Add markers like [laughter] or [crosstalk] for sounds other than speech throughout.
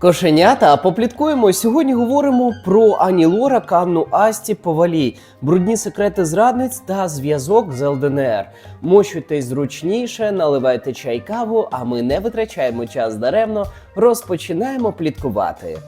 Кошенята, попліткуємо. Сьогодні говоримо про Ані Лора, Канну Асті Повалій, брудні секрети зрадниць та зв'язок з ЛДНР. Мощуйтесь зручніше, наливайте чай каву, а ми не витрачаємо час даремно, розпочинаємо пліткувати.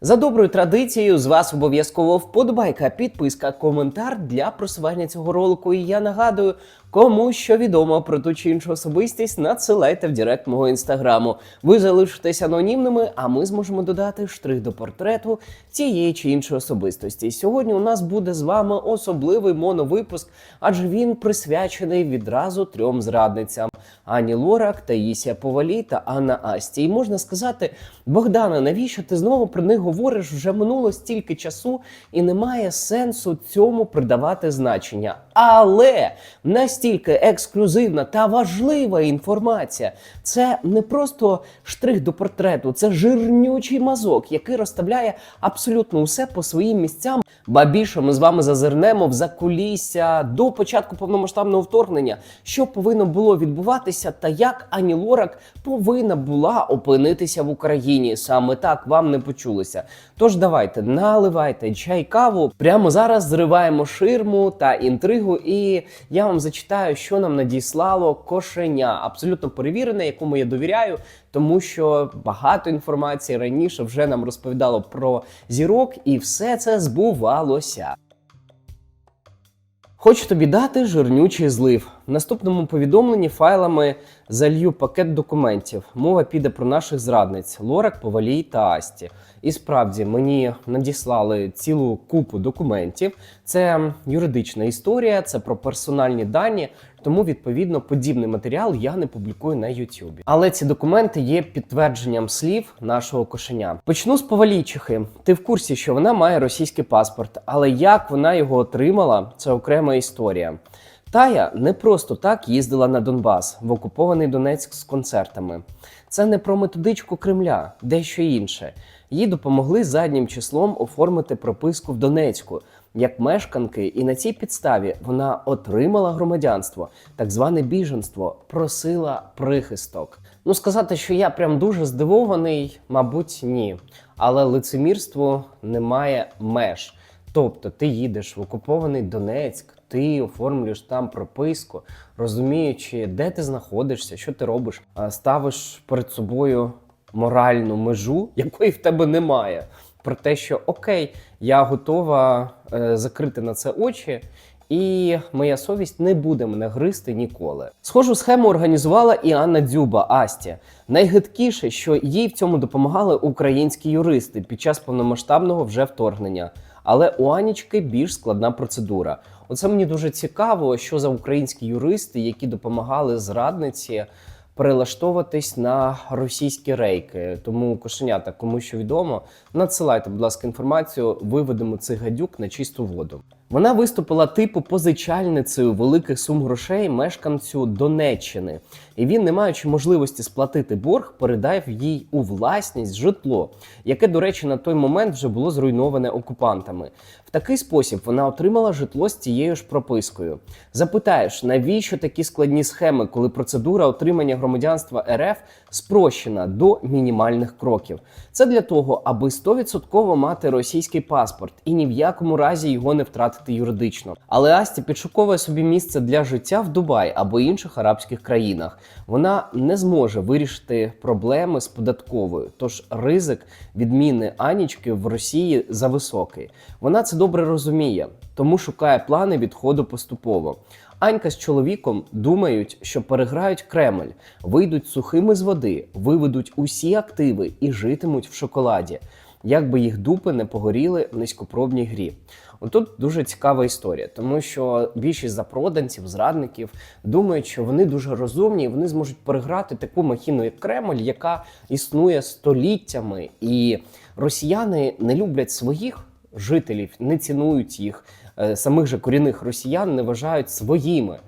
За доброю традицією, з вас обов'язково вподобайка, підписка, коментар для просування цього ролику. І я нагадую, кому що відомо про ту чи іншу особистість, надсилайте в директ мого інстаграму. Ви залишитесь анонімними, а ми зможемо додати штрих до портрету цієї чи іншої особистості. Сьогодні у нас буде з вами особливий моновипуск, адже він присвячений відразу трьом зрадницям: Ані Лорак, Таїсія Повалій та Анна Асті. І можна сказати, Богдана, навіщо ти знову про них говориш? Вже минуло стільки часу, і немає сенсу цьому придавати значення. Але настільки ексклюзивна та важлива інформація. Це не просто штрих до портрету, це жирнючий мазок, який розставляє абсолютно усе по своїм місцям. Ба більше ми з вами зазирнемо в закулісся до початку повномасштабного вторгнення, що повинно було відбуватися, та як Ані Лорак повинна була опинитися в Україні. Саме так вам не почулося. Тож давайте наливайте чай каву. Прямо зараз зриваємо ширму та інтригу, і я вам зачитаю, що нам надіслало кошеня, абсолютно перевірене, якому я довіряю, тому що багато інформації раніше вже нам розповідало про зірок, і все це збувалося. Хочу тобі дати жирнючий злив. В наступному повідомленні файлами залью пакет документів. Мова піде про наших зрадниць Лорак, Повалій та Асті. І справді мені надіслали цілу купу документів. Це юридична історія, це про персональні дані. Тому відповідно подібний матеріал я не публікую на YouTube. Але ці документи є підтвердженням слів нашого кошеня. Почну з Повалійчихи. Ти в курсі, що вона має російський паспорт, але як вона його отримала, це окрема історія. Тая не просто так їздила на Донбас в окупований Донецьк з концертами. Це не про методичку Кремля, дещо інше. Їй допомогли заднім числом оформити прописку в Донецьку як мешканки, і на цій підставі вона отримала громадянство, так зване біженство, просила прихисток. Ну сказати, що я прям дуже здивований, мабуть, ні. Але лицемірству немає меж. Тобто ти їдеш в окупований Донецьк, ти оформлюєш там прописку, розуміючи, де ти знаходишся, що ти робиш, ставиш перед собою моральну межу, [laughs] якої в тебе немає. Про те, що окей, я готова е, закрити на це очі. І моя совість не буде мене гризти ніколи. Схожу схему організувала і Анна Дзюба Асті. Найгидкіше, що їй в цьому допомагали українські юристи під час повномасштабного вже вторгнення. Але у Анічки більш складна процедура. Оце мені дуже цікаво, що за українські юристи, які допомагали зрадниці перелаштовуватись на російські рейки. Тому кошенята, кому що відомо, надсилайте, будь ласка, інформацію, виведемо цих гадюк на чисту воду. Вона виступила типу позичальницею великих сум грошей мешканцю Донеччини, і він, не маючи можливості сплатити борг, передав їй у власність житло, яке, до речі, на той момент вже було зруйноване окупантами. В такий спосіб вона отримала житло з цією ж пропискою. Запитаєш, навіщо такі складні схеми, коли процедура отримання громадянства РФ спрощена до мінімальних кроків? Це для того, аби 100% мати російський паспорт і ні в якому разі його не втратити юридично. Але Асті підшуковує собі місце для життя в Дубаї або інших арабських країнах. Вона не зможе вирішити проблеми з податковою, тож ризик відміни Анічки в Росії зависокий. Вона це добре розуміє, тому шукає плани відходу поступово. Анька з чоловіком думають, що переграють Кремль, вийдуть сухими з води, виведуть усі активи і житимуть в шоколаді, як би їх дупи не погоріли в низькопробній грі. Отут дуже цікава історія, тому що більшість запроданців, зрадників думають, що вони дуже розумні, і вони зможуть переграти таку махіну, як Кремль, яка існує століттями, і росіяни не люблять своїх жителів, не цінують їх. Е, Самих же корінних росіян не вважають своїми.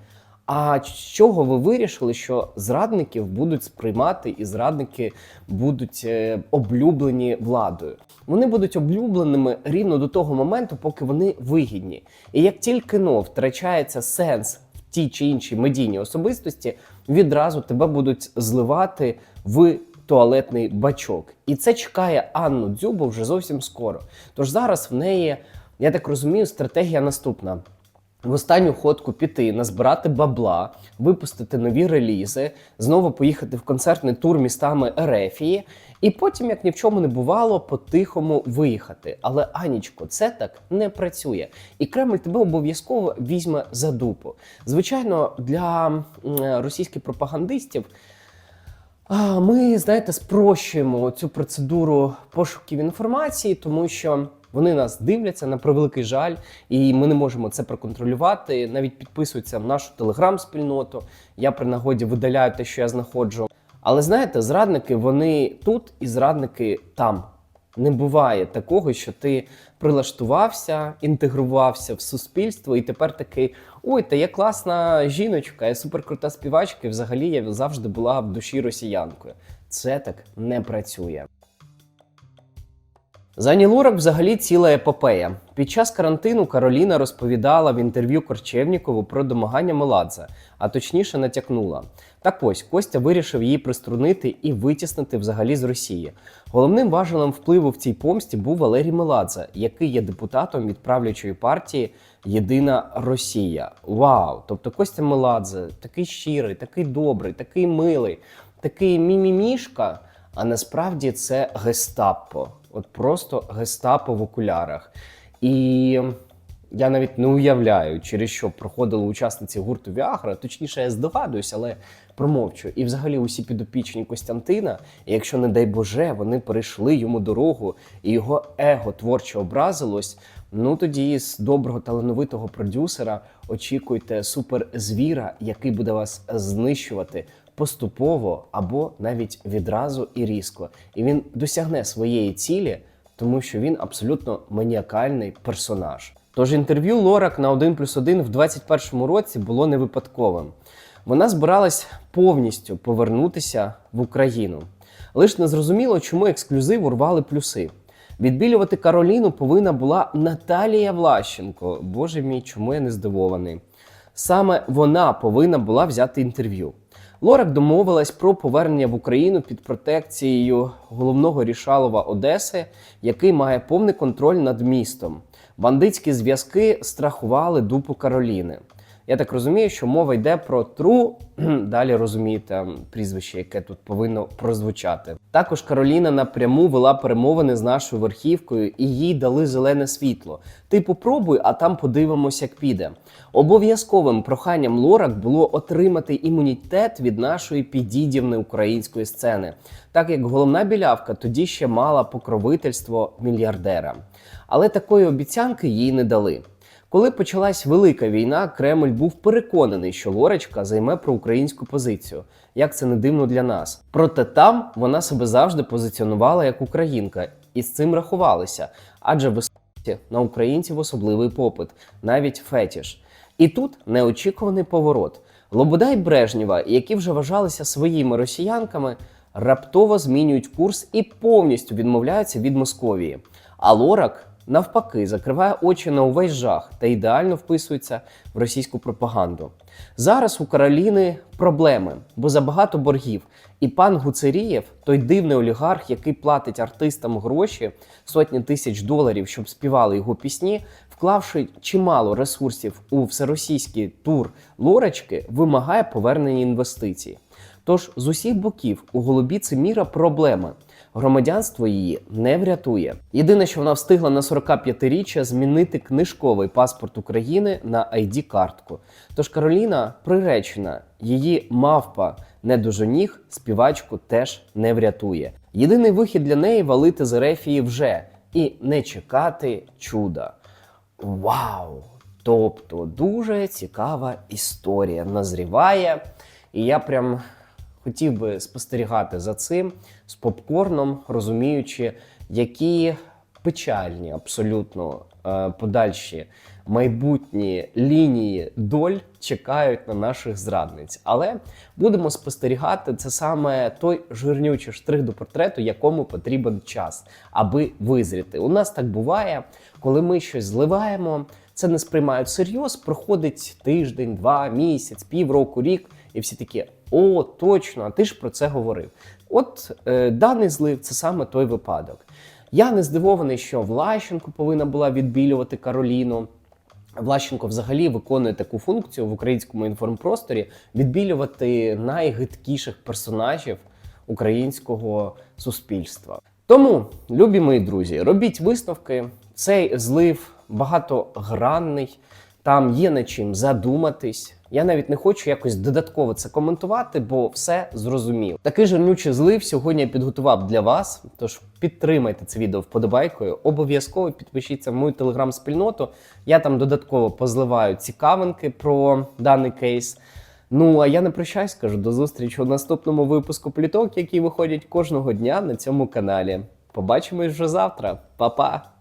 А з чого ви вирішили, що зрадників будуть сприймати і зрадники будуть е, облюблені владою? Вони будуть облюбленими рівно до того моменту, поки вони вигідні. І як тільки но втрачається сенс в тій чи іншій медійній особистості, відразу тебе будуть зливати в туалетний бачок. І це чекає Анну Дзюбу вже зовсім скоро. Тож зараз в неї, я так розумію, стратегія наступна. В останню ходку піти, назбирати бабла, випустити нові релізи, знову поїхати в концертний тур містами Ерефії, і потім, як ні в чому не бувало, по-тихому виїхати. Але Анічко, це так не працює. І Кремль тебе обов'язково візьме за дупу. Звичайно, для російських пропагандистів. Ми, знаєте, спрощуємо цю процедуру пошуків інформації, тому що вони нас дивляться на превеликий жаль, і ми не можемо це проконтролювати. Навіть підписуються в нашу телеграм-спільноту. Я при нагоді видаляю те, що я знаходжу. Але знаєте, зрадники вони тут і зрадники там. Не буває такого, що ти прилаштувався, інтегрувався в суспільство, і тепер такий: ой, та я класна жіночка, я суперкрута співачка, і взагалі я завжди була в душі росіянкою. Це так не працює. За Ані Лорак взагалі ціла епопея. Під час карантину Кароліна розповідала в інтерв'ю Корчевнікову про домагання Меладзе, а точніше натякнула. Так ось Костя вирішив її приструнити і витіснити взагалі з Росії. Головним важелем впливу в цій помсті був Валерій Меладзе, який є депутатом від правлячої партії Єдина Росія. Вау! Тобто Костя Меладзе такий щирий, такий добрий, такий милий, такий мімімішка. А насправді це гестапо. От просто гестапо в окулярах. І я навіть не уявляю, через що проходили учасниці гурту Віагра. Точніше, я здогадуюсь, але промовчу. І взагалі усі підопічні Костянтина, якщо, не дай Боже, вони перейшли йому дорогу, і його его творчо образилось. Ну тоді з доброго талановитого продюсера очікуйте суперзвіра, який буде вас знищувати поступово або навіть відразу і різко. І він досягне своєї цілі, тому що він абсолютно маніакальний персонаж. Тож інтерв'ю Лорак на 1 плюс 1 в 21-му році було не випадковим. Вона збиралась повністю повернутися в Україну. Лиш не зрозуміло, чому ексклюзив урвали плюси. Відбілювати Кароліну повинна була Наталія Влащенко. Боже мій, чому я не здивований. Саме вона повинна була взяти інтерв'ю. Лорак домовилась про повернення в Україну під протекцією головного рішалова Одеси, який має повний контроль над містом. Бандитські зв'язки страхували дупу Кароліни. Я так розумію, що мова йде про тру. Далі розумієте прізвище, яке тут повинно прозвучати. Також Кароліна напряму вела перемовини з нашою верхівкою і їй дали зелене світло. Ти попробуй, а там подивимося, як піде. Обов'язковим проханням Лорак було отримати імунітет від нашої підідівни української сцени, так як головна білявка тоді ще мала покровительство мільярдера. Але такої обіцянки їй не дали. Коли почалась велика війна, Кремль був переконаний, що Лорочка займе проукраїнську позицію. Як це не дивно для нас. Проте там вона себе завжди позиціонувала як українка, і з цим рахувалися, адже в на українців особливий попит, навіть фетіш. І тут неочікуваний поворот. Лобода й Брежнєва, які вже вважалися своїми росіянками, раптово змінюють курс і повністю відмовляються від Московії. А Лорак навпаки закриває очі на увесь жах та ідеально вписується в російську пропаганду. Зараз у Кароліни проблеми, бо забагато боргів. І пан Гуцерієв, той дивний олігарх, який платить артистам гроші сотні тисяч доларів, щоб співали його пісні, вклавши чимало ресурсів у всеросійський тур Лорочки, вимагає повернення інвестицій. Тож з усіх боків у голубіці міра проблема. Громадянство її не врятує. Єдине, що вона встигла на 45-річчя змінити книжковий паспорт України на id картку Тож Кароліна приречена, її мавпа недожоніг співачку теж не врятує. Єдиний вихід для неї валити з Ерефії вже і не чекати чуда. Вау! Тобто дуже цікава історія назріває, і я прям хотів би спостерігати за цим з попкорном, розуміючи, які печальні абсолютно е, подальші майбутні лінії доль чекають на наших зрадниць. Але будемо спостерігати це саме той жирнючий штрих до портрету, якому потрібен час, аби визріти. У нас так буває, коли ми щось зливаємо. це не сприймають всерйоз, проходить тиждень, два, місяць, півроку, рік, і всі такі: о, точно, а ти ж про це говорив. От е, даний злив це саме той випадок. Я не здивований, що Влащенко повинна була відбілювати Кароліну. Влащенко взагалі виконує таку функцію в українському інформпросторі відбілювати найгидкіших персонажів українського суспільства. Тому, любі мої друзі, робіть висновки. Цей злив багатогранний, там є над чим задуматись. Я навіть не хочу якось додатково це коментувати, бо все зрозумів. Такий жирнючий злив сьогодні я підготував для вас. Тож підтримайте це відео вподобайкою. Обов'язково підпишіться в мою телеграм-спільноту. Я там додатково позливаю цікавинки про даний кейс. Ну а я не прощаюсь, кажу до зустрічі у наступному випуску пліток, які виходять кожного дня на цьому каналі. Побачимось вже завтра. Па-па!